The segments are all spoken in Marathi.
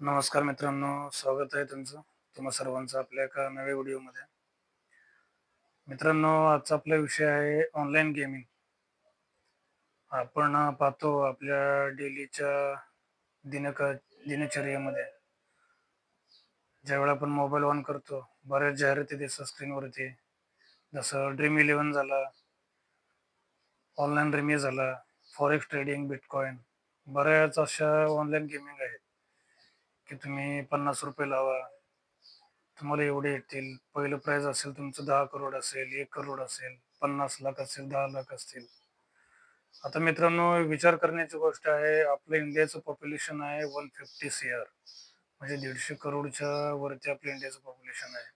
नमस्कार मित्रांनो स्वागत आहे तुमचं. तुम्हा सर्वांचं आपल्या एका नव्या व्हिडिओमध्ये. मित्रांनो आजचा आपला विषय आहे ऑनलाईन गेमिंग आपण पाहतो आपल्या डेलीच्या दिनक दिनचर्येमध्ये. ज्यावेळेला आपण मोबाईल ऑन करतो बऱ्याच जाहिराती दिसतात स्क्रीनवरती जसं ड्रीम इलेव्हन झाला ऑनलाईन रिमी झाला फॉरेक्स ट्रेडिंग बिटकॉईन बऱ्याच अशा ऑनलाईन गेमिंग आहेत. की तुम्ही पन्नास रुपये लावा. तुम्हाला एवढे येतील. पहिलं प्राइज असेल तुमचं दहा करोड असेल एक करोड असेल पन्नास लाख असेल दहा लाख असतील. आता मित्रांनो विचार करण्याची गोष्ट आहे आपलं इंडियाचं पॉप्युलेशन आहे वन फिफ्टी सी आर म्हणजे दीडशे करोडच्या वरती आपलं इंडियाचं पॉप्युलेशन आहे.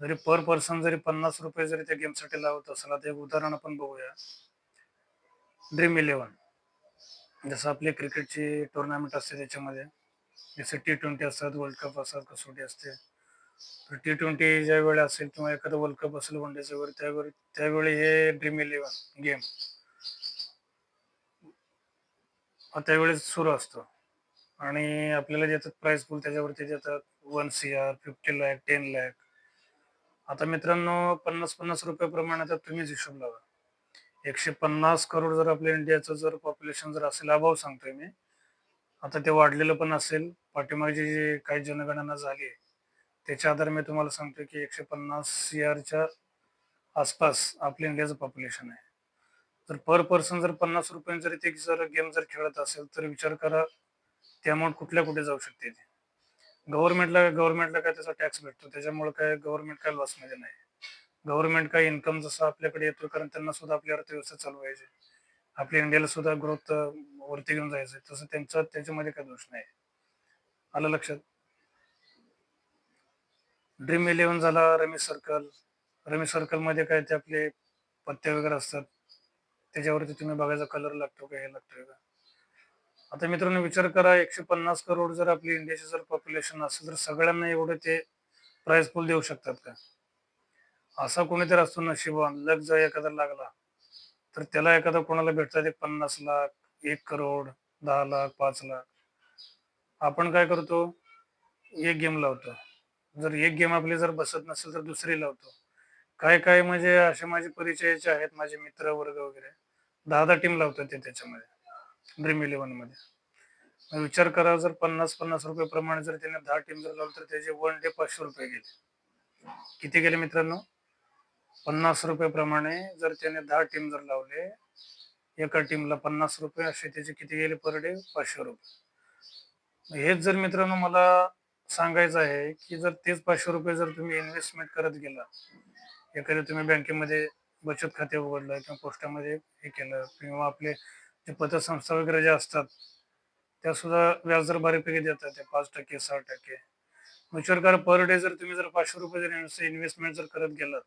जरी पर पर्सन जरी पन्नास रुपये जरी त्या गेमसाठी लावत असेल आता एक उदाहरण आपण बघूया. ड्रीम इलेव्हन जसं आपली क्रिकेटची टुर्नामेंट असते त्याच्यामध्ये. जसं टी ट्वेंटी असतात वर्ल्ड कप असतात कसोटी असते. तर टी ट्वेंटी ज्या वेळी असेल किंवा एखादा वर्ल्ड कप असेल वन डेच्या वगैरे त्यावेळी त्यावेळी हे ड्रीम इलेव्हन गेम त्यावेळेस सुरू असतो. आणि आपल्याला देतात प्राईस पूल त्याच्यावरती देतात. One C R fifty lakh ten lakh आता मित्रांनो पन्नास पन्नास रुपये प्रमाणे आता तुम्हीच हिशोब लावा. एकशे पन्नास करोड जर आपल्या इंडियाचं जर पॉप्युलेशन जर असेल अभाव सांगतोय मी. आता ते वाढलेलं पण असेल. पाठीमागची जी काही जनगणना झाली त्याच्या आधारे मी तुम्हाला सांगतो की एकशे पन्नास सी आरच्या आसपास आपल्या इंडियाचं पॉप्युलेशन आहे. तर पर पर्सन जर पन्नास रुपये जर ते जर गेम जर खेळत असेल तर विचार करा ते अमाऊंट कुठल्या कुठे जाऊ शकते ते. गव्हर्नमेंटला गव्हर्नमेंटला काय त्याचा टॅक्स भेटतो त्याच्यामुळे काय गव्हर्नमेंट काय लॉसमध्ये नाही. गव्हर्नमेंट काय इन्कम जसं आपल्याकडे येतो कारण त्यांना सुद्धा आपली अर्थव्यवस्था चालू पाहिजे आपल्या इंडियाला सुद्धा ग्रोथ वरती घेऊन जायचं तसं त्यांचा त्याच्यामध्ये काही दोष नाही. आलं लक्षात? ड्रीम इलेव्हन झाला रमी सर्कल रमी सर्कलमध्ये काय ते आपले पत्ते वगैरे असतात. त्याच्यावरती तुम्ही बघायचा कलर लागतो का हे लागतोय का? आता मित्रांनो विचार करा एकशे पन्नास करोड जर आपली इंडियाचे जर पॉप्युलेशन असेल तर सगळ्यांना एवढे ते प्राइस पूल देऊ शकतात का? असा कोणीतरी असतो नशिबान. लग जर एखादा लागला तर त्याला एखादा कोणाला भेटतात एक पन्नास लाख एक करोड दहा लाख पाच लाख. आपण काय करतो? एक गेम लावतो. जर एक गेम आपली जर बसत नसेल तर दुसरी लावतो. काय काय म्हणजे असे माझे परिचयाचे आहेत माझे मित्र वर्ग वगैरे दहा दहा टीम लावतो ते त्याच्यामध्ये ड्रीम इलेव्हनमध्ये. विचार करा जर पन्नास पन्नास रुपये प्रमाणे जर त्याने दहा टीम जर लावलं तर त्याचे वन डे पाचशे रुपये गेले. किती गेले मित्रांनो? पन्नास रुपये प्रमाणे जर त्याने दहा टीम जर लावले एका टीमला पन्नास रुपये असे त्याचे किती गेले पर डे पाचशे रुपये. हेच जर मित्रांनो मला सांगायचं आहे की जर तेच पाचशे रुपये जर तुम्ही इन्व्हेस्टमेंट करत गेला एखाद्या तुम्ही बँकेमध्ये बचत खाते उघडलं किंवा पोस्टामध्ये हे केलं किंवा आपले जे पतसंस्था वगैरे ज्या असतात त्या सुद्धा व्याजदर बऱ्यापैकी देतात ते पाच टक्के सहा टक्के. म्युच्युअल कार्ड पर डे जर तुम्ही जर पाचशे रुपये जर इन्व्हेस्टमेंट जर करत गेलात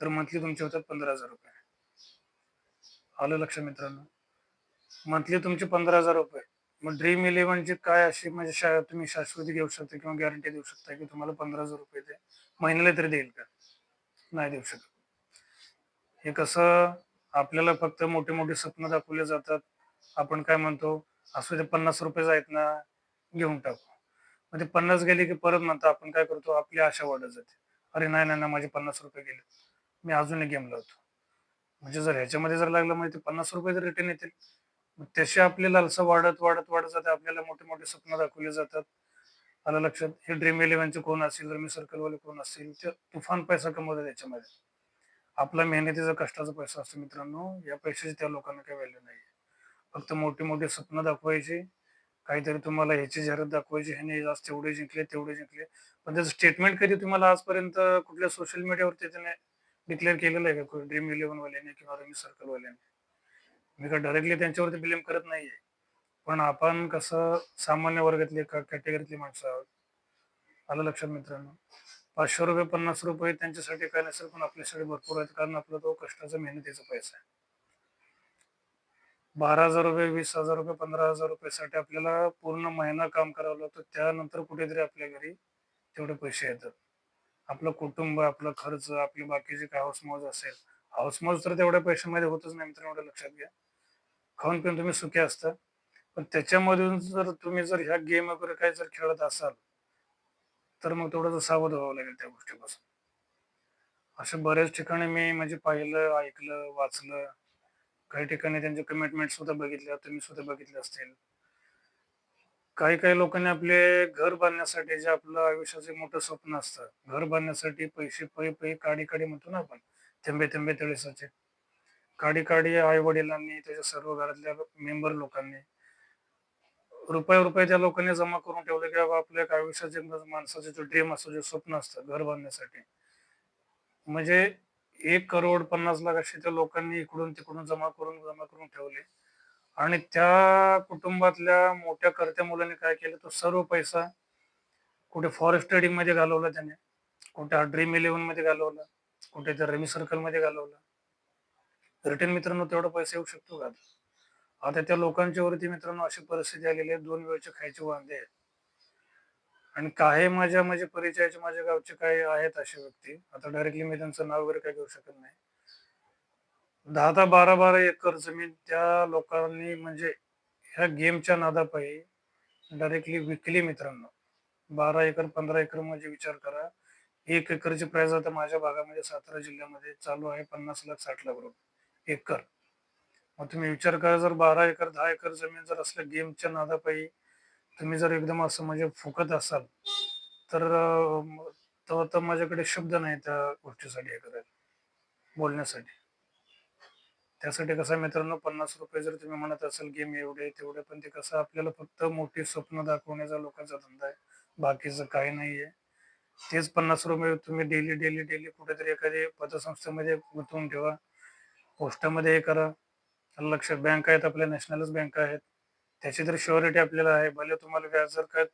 तर मंथली तुमचे होतात पंधरा हजार रुपये. आलं लक्ष मित्रांनो. मंथली तुमचे पंधरा हजार रुपये. मग ड्रीम इलेव्हनची काय अशी म्हणजे शा तुम्ही शाश्वती घेऊ शकता किंवा गॅरंटी देऊ शकता की तुम्हाला पंधरा हजार रुपये ते महिन्याला तरी देईल का? नाही देऊ शकत. हे कसं आपल्याला फक्त मोठे मोठे स्वप्न दाखवले जातात. आपण काय म्हणतो? असू ते पन्नास रुपये आहेत ना घेऊन टाकू. मग ते पन्नास गेले की परत म्हणतो आपण काय करतो? आपली आशा वाढत जाते. अरे नाही नाही ना माझे पन्नास रुपये गेले. मी अजून एक गेम लावतो म्हणजे जर ह्याच्यामध्ये जर लागलं म्हणजे ते पन्नास रुपये जर रिटर्न येतील तसे आपले लालसा वाढत वाढत वाढत जाते. आपल्याला मोठे मोठे स्वप्न दाखवले जातात. आलं लक्षात? हे ड्रीम इलेव्हनचे कोण असतील रमी सर्कलवाले कोण असतील ते तुफान पैसा कमवतात त्याच्यामध्ये आपला मेहनतीचा कष्टाचा पैसा असतो मित्रांनो. या पैशाची त्या लोकांना काही व्हॅल्यू नाही फक्त मोठी मोठी स्वप्न दाखवायची. काहीतरी तुम्हाला ह्याची जाहिरात दाखवायची. ह्याने आज तेवढे जिंकले तेवढे जिंकले. पण त्याचं स्टेटमेंट कधी तुम्हाला आजपर्यंत कुठल्या सोशल मीडियावरती त्याने डिक्लेअर केलेलं आहे का ड्रीम इलेव्हन वाल्याने किंवा रमी सर्कल वाल्याने मी का डायरेक्टली त्यांच्यावरती ब्लेम करत नाहीये. पण आपण कसं सामान्य वर्गातले कॅटेगरीतली माणसं आहोत. आलं लक्षात मित्रांनो? पाचशे रुपये पन्नास रुपये त्यांच्यासाठी काय नसेल पण आपल्यासाठी भरपूर आहेत. कारण आपला तो कष्टाचा मेहनतीचा पैसा आहे. बारा हजार रुपये वीस हजार रुपये पंधरा हजार रुपयासाठी आपल्याला पूर्ण महिना काम करावं लागतं. त्यानंतर कुठेतरी आपल्या घरी तेवढे पैसे येतात. आपलं कुटुंब आपलं खर्च आपली बाकीचे काय हाऊसमोज असेल. हाऊसमोज तर तेवढ्या पैशामध्ये होतच नाही मित्रांनो एवढं लक्षात घ्या. खाऊन पिऊन तुम्ही सुखी असता. पण त्याच्यामधून जर तुम्ही जर ह्या गेम वगैरे काही जर खेळत असाल तर मग थोडंसं सावध व्हावं लागेल त्या गोष्टीपासून. अशा बऱ्याच ठिकाणी मी म्हणजे पाहिलं ऐकलं वाचलं. काही ठिकाणी त्यांचे कमिटमेंट सुद्धा बघितल्या तुम्ही सुद्धा बघितले असतील. काही काही लोकांनी आपले घर बांधण्यासाठी जे आपलं आयुष्याचे मोठं स्वप्न असतं. घर बांधण्यासाठी पैसे पै पै काडी काडी म्हणतो ना आपण. थेंबे थेंबे तळेसाचे काडी काडी आई वडिलांनी त्याच्या सर्व घरातल्या मेंबर लोकांनी रुपये रुपये त्या लोकांनी जमा करून ठेवले की बाबा आपल्या एक आयुष्याचे माणसाचे जो ड्रीम असतो जे स्वप्न असतं घर बांधण्यासाठी. म्हणजे एक करोड पन्नास लाख असे त्या लोकांनी इकडून तिकडून जमा करून जमा करून ठेवले. आणि त्या कुटुंबातल्या मोठ्या करत्या मुलांनी काय केलं तो सर्व पैसा कुठे फॉरेस्ट ट्रेडिंगमध्ये घालवला त्याने कुठे ड्रीम इलेव्हनमध्ये घालवला कुठे तर रेमी सर्कलमध्ये घालवला. रिटर्न मित्रांनो तेवढा पैसा येऊ शकतो का? आता त्या लोकांच्या वरती मित्रांनो अशी परिस्थिती आलेली आहे दोन वेळचे खायचे वांदे आहेत. आणि काही माझ्या म्हणजे परिचयाचे माझ्या गावचे काही आहेत असे व्यक्ती. आता डायरेक्टली मी त्यांचं नाव वगैरे काही घेऊ शकत नाही. दहा दहा बारा बारा एकर जमीन त्या लोकांनी म्हणजे ह्या गेमच्या नादापायी डायरेक्टली विकली मित्रांनो. बारा एकर पंधरा एकर म्हणजे विचार करा. एक एकरची प्राइस आता माझ्या भागामध्ये सातारा जिल्ह्यामध्ये चालू आहे पन्नास लाख साठ लाख रुपये एकर. मग तुम्ही विचार करा जर बारा एकर दहा एकर जमीन जर असल्या गेमच्या नादापायी तुम्ही जर एकदम असं म्हणजे फुकत असाल तर अं, तेव्हा तर माझ्याकडे शब्द नाही त्या गोष्टीसाठी हे करायला बोलण्यासाठी. त्यासाठी कसं आहे मित्रांनो पन्नास रुपये जर तुम्ही म्हणत असाल गेम एवढे तेवढे पण ते कसं आपल्याला फक्त मोठी स्वप्न दाखवण्याचा लोकांचा धंदा आहे. बाकीचं काही नाहीये. तेच पन्नास रुपये तुम्ही डेली डेली डेली कुठेतरी एखादी पतसंस्थेमध्ये गुंतवून ठेवा. पोस्टामध्ये हे करा. लक्षात बँक आहेत आपल्या नॅशनलच बँक आहेत. त्याची तर शुअरिटी आपल्याला आहे. भले तुम्हाला व्याज जर काय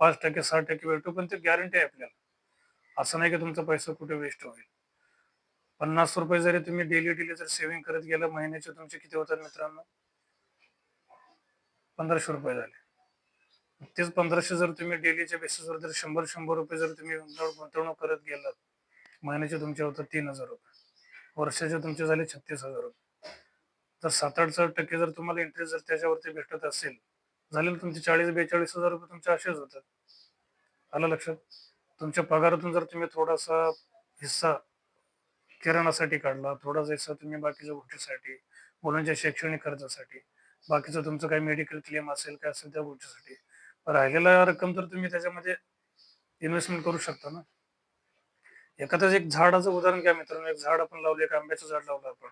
पाच टक्के सहा टक्के भेटू पण ते गॅरंटी आहे आपल्याला. असं नाही की तुमचा पैसा कुठे वेस्ट होईल. पन्नास रुपये जरी तुम्ही डेली डेली जर सेव्हिंग करत गेलं महिन्याचे तुमचे किती होतात मित्रांनो? पंधराशे रुपये झाले. तेच पंधराशे जर तुम्ही डेलीच्या बेसिसवर जर शंभर शंभर रुपये जर तुम्ही गुंतवणूक गुंतवणूक करत गेलात महिन्याचे तुमचे होतात तीन हजार रुपये. वर्षाचे तुमचे झाले छत्तीस हजार रुपये. तर सात आठ सात टक्के जर तुम्हाला इंटरेस्ट जर त्याच्यावरती भेटत असेल झाले तुमचे चाळीस बेचाळीस हजार रुपये तुमचे असेच होतात. आलं लक्षात? तुमच्या पगारातून जर तुम्ही थोडासा हिस्सा किराणासाठी काढला थोडासा हिस्सा तुम्ही बाकीच्या गोष्टीसाठी मुलांच्या शैक्षणिक खर्चासाठी बाकीचं तुमचं काही मेडिकल क्लेम असेल काय असेल त्या गोष्टीसाठी. राहिलेला रक्कम तर तुम्ही त्याच्यामध्ये इन्व्हेस्टमेंट करू शकता ना. एखादं एक झाडाचं उदाहरण घ्या मित्रांनो. एक झाड आपण लावले एक आंब्याचं झाड लावलं आपण.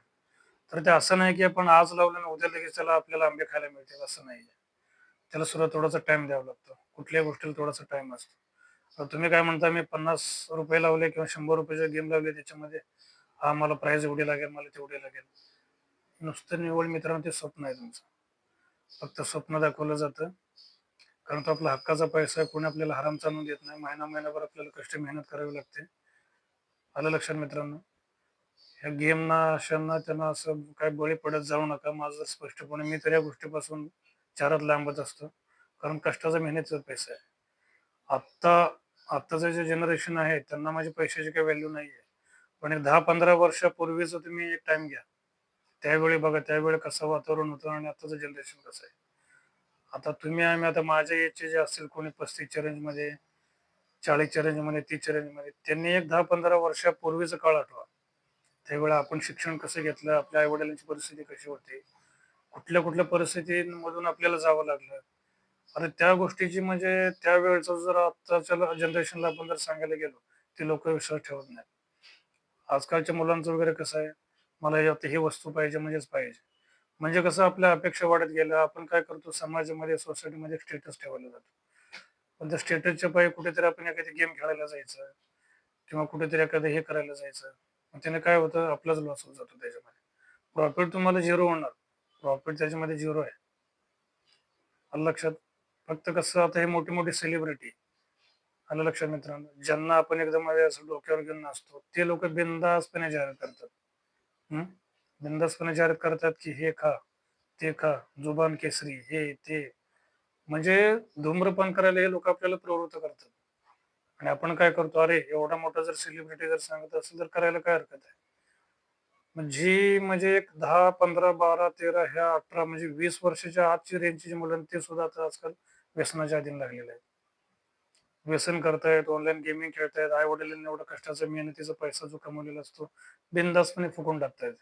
तर ते असं नाही की आपण आज लावलं ना उद्या लगेच त्याला आपल्याला आंबे खायला मिळतील असं नाही. त्याला सुद्धा थोडासा टाइम द्यावा लागतो. कुठल्याही गोष्टीला थोडासा टाइम असतो. तुम्ही काय म्हणता मी पन्नास रुपये लावले किंवा शंभर रुपयाचे गेम लावले त्याच्यामध्ये हा मला प्राइस एवढी लागेल मला तेवढी लागेल. नुसतं निवड मित्रांनो ते स्वप्न आहे तुमचं. फक्त स्वप्न दाखवलं जातं. कारण तो आपला हक्काचा पैसा आहे कोणी आपल्याला हराम चालून देत नाही. महिना महिनाभर आपल्याला कष्ट मेहनत करावी लागते. आलं लक्षात मित्रांनो? ह्या गेमना अशांना त्यांना असं काय बळी पडत जाऊ नका. माझं स्पष्टपणे मी तर या गोष्टीपासून चारात लांबत असतो. कारण कष्टाचा मेहनतीचा पैसा आहे. आत्ता आत्ताचं जे जनरेशन आहे त्यांना माझ्या पैशाची काही व्हॅल्यू नाही आहे पण एक दहा पंधरा वर्षापूर्वीच तुम्ही एक टाइम घ्या. त्यावेळी बघा त्यावेळी कसं वातावरण होतं आणि आताचं जनरेशन कसं आहे. आता तुम्ही आम्ही आता माझ्या एजचे जे असतील कोणी पस्तीसच्या रेंजमध्ये चाळीसच्या रेंजमध्ये तीसच्या रेंजमध्ये त्यांनी एक दहा पंधरा वर्षापूर्वीचा काळ आठवा. त्यावेळी आपण शिक्षण कसं घेतलं आपल्या आई वडिलांची परिस्थिती कशी होती कुठल्या कुठल्या परिस्थितीमधून आपल्याला जावं लागलं. आता त्या गोष्टीची म्हणजे त्यावेळेचं जर आत्ताच्या जनरेशनला आपण जर सांगायला गेलो ते लोक विश्वास ठेवत नाही आजकालच्या मुलांचं वगैरे कसं आहे? मला हे ही वस्तू पाहिजे म्हणजेच पाहिजे. म्हणजे कसं आपल्या अपेक्षा वाढत गेल्या आपण काय करतो? समाजामध्ये सोसायटीमध्ये स्टेटस ठेवायला जातो. पण त्या स्टेटसच्या पाहिजे कुठेतरी आपण एखादी गेम खेळायला जायचं किंवा कुठेतरी एखादं हे करायला जायचं. मग त्याने काय होतं? आपलाच लॉस होत जातो त्याच्यामध्ये. प्रॉफिट तुम्हाला झिरो होणार. प्रॉफिट त्याच्यामध्ये झिरो आहे. लक्षात फक्त कसं आता हे मोठी मोठी सेलिब्रिटी आलं लक्षात मित्रांनो ज्यांना आपण एकदम असं डोक्यावर घेऊन नाचतो ते लोक बिंदासपणे जाहीर करतात. हम्म बिंदासपणे जाहीर करतात की हे खा ते खा जुबान केसरी हे ते. म्हणजे धूम्रपान करायला हे लोक आपल्याला प्रवृत्त करतात. आणि आपण काय करतो अरे एवढा मोठा जर सेलिब्रिटी जर सांगत असेल तर करायला काय हरकत आहे? जी म्हणजे एक दहा पंधरा बारा तेरा ह्या अठरा म्हणजे वीस वर्षाच्या आजची रेंजची जी मुलं ते सुद्धा आता आजकाल व्यसनाच्या अधीन लागलेले आहेत. व्यसन करतायत ऑनलाईन गेमिंग खेळतायत आई वडिलांनी एवढं कष्टाचा मेहनतीचा पैसा जो कमवलेला असतो बिनधास्तपणे फुकून टाकतायत.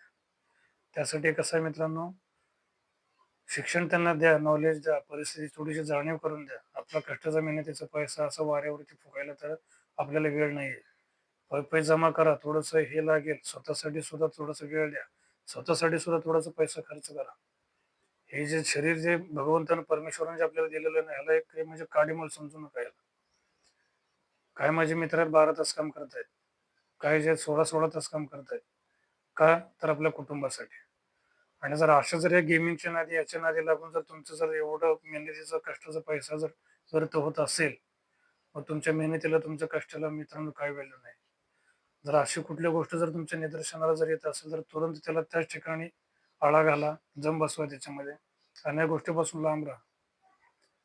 त्यासाठी कसं आहे मित्रांनो शिक्षण त्यांना द्या नॉलेज द्या परिस्थिती थोडीशी जाणीव करून द्या. आपला कष्टाचा मेहनतीचा पैसा असं वाऱ्यावरती फुकायला तर आपल्याला वेळ नाहीये. पै पै जमा करा थोडस हे लागेल स्वतःसाठी सुद्धा थोडस वेळ द्या. स्वतःसाठी सुद्धा थोडासा पैसा खर्च करा. हे जे शरीर जे भगवंतानं परमेश्वराने जे आपल्याला दिलेलं नाही ह्याला एक म्हणजे काडीमोल समजू नका याला. काय माझे मित्र बारा तास काम करतायत. काही जे सोळा सोळा तास काम करतायत. का? तर आपल्या कुटुंबासाठी. आणि जर अशा जर या गेमिंगच्या नादी याच्या नादी लागून जर तुमचं जर एवढं मेहनतीचा कष्टाचा पैसा जर व्यर्थ होत असेल मग तुमच्या मेहनतीला तुमच्या कष्टाला मित्रांनो काय व्हॅल्यू नाही. जर अशी कुठली गोष्ट जर तुमच्या निदर्शनाला जर येत असेल तर तुरंत त्याला त्याच ठिकाणी आळा घाला जम बसवा त्याच्यामध्ये. आणि या गोष्टीपासून लांब राहा.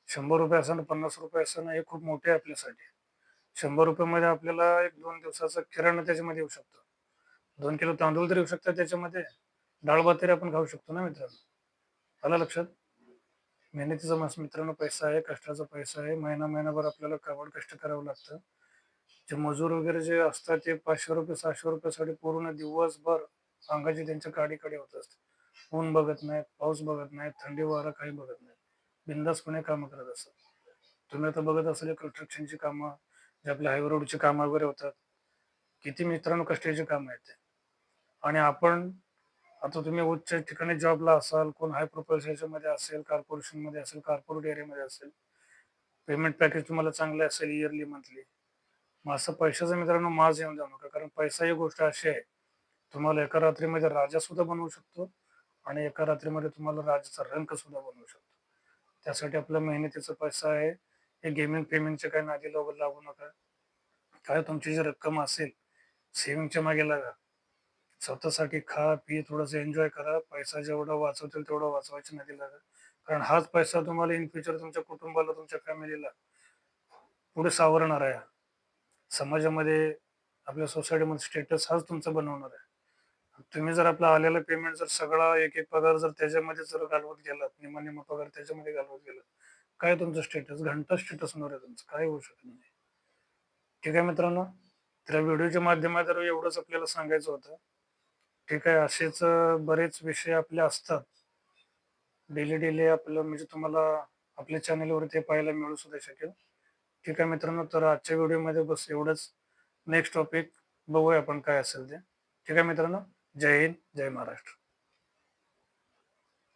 शंभर रुपये असं पन्नास रुपये असणं हे खूप मोठे आहे आपल्यासाठी. शंभर रुपयामध्ये आपल्याला एक दोन दिवसाचं किराणा त्याच्यामध्ये येऊ शकतो. दोन किलो तांदूळ तरी येऊ शकतात त्याच्यामध्ये. डाळ भात तरी आपण खाऊ शकतो ना मित्रांनो? आला लक्षात? मेहनतीचा मस्त मित्रांनो पैसा आहे कष्टाचा पैसा आहे. महिना महिनाभर आपल्याला कावड कष्ट करावं लागतं. जे मजूर वगैरे जे असतात ते पाचशे रुपये सहाशे रुपयासाठी पूर्ण दिवसभर अंगाची त्यांच्या काडी काडी होत असते. ऊन बघत नाहीत पाऊस बघत नाहीत थंडी वारा काही बघत नाही बिंदासपणे कामं करत असतात. तुम्ही आता बघत असाल कन्स्ट्रक्शनची कामं जे आपल्या हायवे रोडचे कामं वगैरे होतात. किती मित्रांनो कष्टाची कामं आहेत ते. आणि आपण आता तुम्ही उच्च ठिकाणी जॉबला असाल कोण हाय प्रोफाईल याच्यामध्ये असेल कॉर्पोरेशनमध्ये असेल कॉर्पोरेट एरियामध्ये असेल पेमेंट पॅकेज तुम्हाला चांगलं असेल इयरली मंथली मग असं पैशाचं मित्रांनो माज येऊन जाऊ नका. कारण पैसा ही गोष्ट अशी आहे. तुम्हाला एका रात्रीमध्ये राजा सुद्धा बनवू शकतो आणि एका रात्रीमध्ये तुम्हाला राजाचा रंक सुद्धा बनवू शकतो. त्यासाठी आपला मेहनतीचा पैसा आहे. हे गेमिंग पेमेंटचे काही नादी वगैरे लागू नका. काय तुमची जी रक्कम असेल सेविंगच्या मागे लागा. स्वतःसाठी खा पी थोडंसं एन्जॉय करा. पैसा जेवढा वाचवतील तेवढा वाचवायच्या नादी लागा. कारण हाच पैसा तुम्हाला इन फ्युचर तुमच्या कुटुंबाला तुमच्या फॅमिलीला पुढे सावरणार आहे. समाजामध्ये आपल्या सोसायटीमध्ये स्टेटस हाच तुमचा बनवणार आहे. तुम्ही जर आपला आलेला पेमेंट जर सगळा एक एक पगार जर त्याच्यामध्ये जर घालवत गेलात निमा निम्मा पगार त्याच्यामध्ये घालवत गेलात काय तुमचं स्टेटस घंटा स्टेटस होणार आहे तुमचं. काय होऊ शकत नाही. ठीक आहे मित्रांनो? तर व्हिडिओच्या माध्यमातून एवढंच आपल्याला सांगायचं होतं. ठीक आहे असेच बरेच विषय आपले असतात. डेली डेली आपलं म्हणजे तुम्हाला आपल्या चॅनलवर ते पाहायला मिळू सुद्धा शकेल. ठीक आहे मित्रांनो? तर आजच्या व्हिडिओमध्ये बस एवढंच. नेक्स्ट टॉपिक बघूया आपण काय असेल ते. ठीक आहे मित्रांनो? जय हिंद जय महाराष्ट्र.